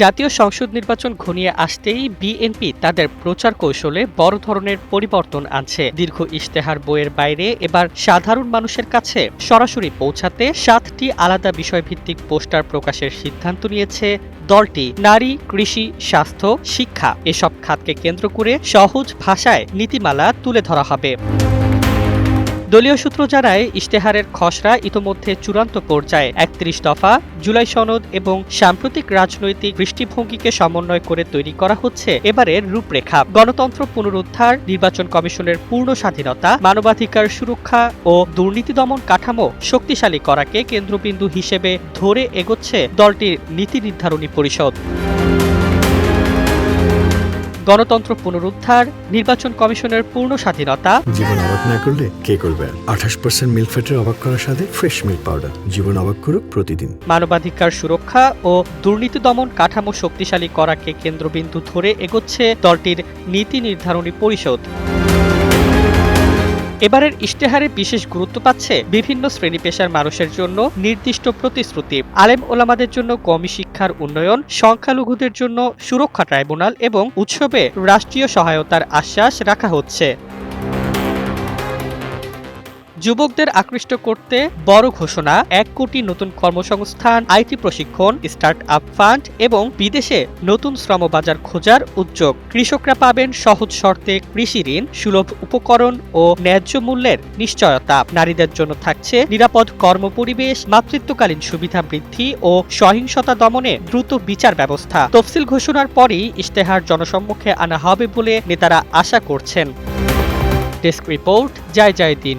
জাতীয় সংসদ নির্বাচন ঘনিয়ে আসতেই বিএনপি তাদের প্রচার কৌশলে বড় ধরনের পরিবর্তন আনছে। দীর্ঘ ইশতেহার বইয়ের বাইরে এবার সাধারণ মানুষের কাছে সরাসরি পৌঁছাতে সাতটি আলাদা বিষয়ভিত্তিক পোস্টার প্রকাশের সিদ্ধান্ত নিয়েছে দলটি। নারী, কৃষি, স্বাস্থ্য, শিক্ষা এসব খাতকে কেন্দ্র করে সহজ ভাষায় নীতিমালা তুলে ধরা হবে। দলীয় সূত্র জানায়, ইশতেহারের খসড়া ইতোমধ্যে চূড়ান্ত পর্যায়ে। একত্রিশ দফা, জুলাই সনদ এবং সাম্প্রতিক রাজনৈতিক দৃষ্টিভঙ্গিকে সমন্বয় করে তৈরি করা হচ্ছে এবারের রূপরেখা। গণতন্ত্র পুনরুদ্ধার, নির্বাচন কমিশনের পূর্ণ স্বাধীনতা, মানবাধিকার সুরক্ষা ও দুর্নীতি দমন কাঠামো শক্তিশালী করাকে কেন্দ্রবিন্দু হিসেবে ধরে এগোচ্ছে দলটির নীতি নির্ধারণী পরিষদ। গণতন্ত্র পুনরুদ্ধার নির্বাচন কমিশনের পূর্ণ স্বাধীনতা। জীবন অবাক না করলে কে করবে? আঠাশ পার্সেন্ট মিল্ক ফ্যাটের অবাক করার সাথে ফ্রেশ মিল্ক পাউডার জীবন অবাক করুক প্রতিদিন। মানবাধিকার সুরক্ষা ও দুর্নীতি দমন কাঠামো শক্তিশালী করাকে কেন্দ্রবিন্দু ধরে এগোচ্ছে দলটির নীতি নির্ধারণী পরিষদ। এবারের ইশতেহারে বিশেষ গুরুত্ব পাচ্ছে বিভিন্ন শ্রেণি পেশার মানুষের জন্য নির্দিষ্ট প্রতিশ্রুতি। আলেম ওলামাদের জন্য কমি শিক্ষার উন্নয়ন, সংখ্যালঘুদের জন্য সুরক্ষা ট্রাইব্যুনাল এবং উৎসবে রাষ্ট্রীয় সহায়তার আশ্বাস রাখা হচ্ছে। যুবকদের আকৃষ্ট করতে বড় ঘোষণা, এক কোটি নতুন কর্মসংস্থান, আইটি প্রশিক্ষণ স্টার্ট আপ ফান্ড এবং বিদেশে নতুন শ্রমবাজার খোঁজার উদ্যোগ। কৃষকরা পাবেন সহজ শর্তে কৃষি ঋণ, সুলভ উপকরণ ও ন্যায্য মূল্যের নিশ্চয়তা। নারীদের জন্য থাকছে নিরাপদ কর্মপরিবেশ, মাতৃত্বকালীন সুবিধা বৃদ্ধি ও সহিংসতা দমনে দ্রুত বিচার ব্যবস্থা। তফসিল ঘোষণার পরই ইশতেহার জনসম্মুখে আনা হবে বলে নেতারা আশা করছেন। ডেস্ক রিপোর্ট, জয় জয় দিন।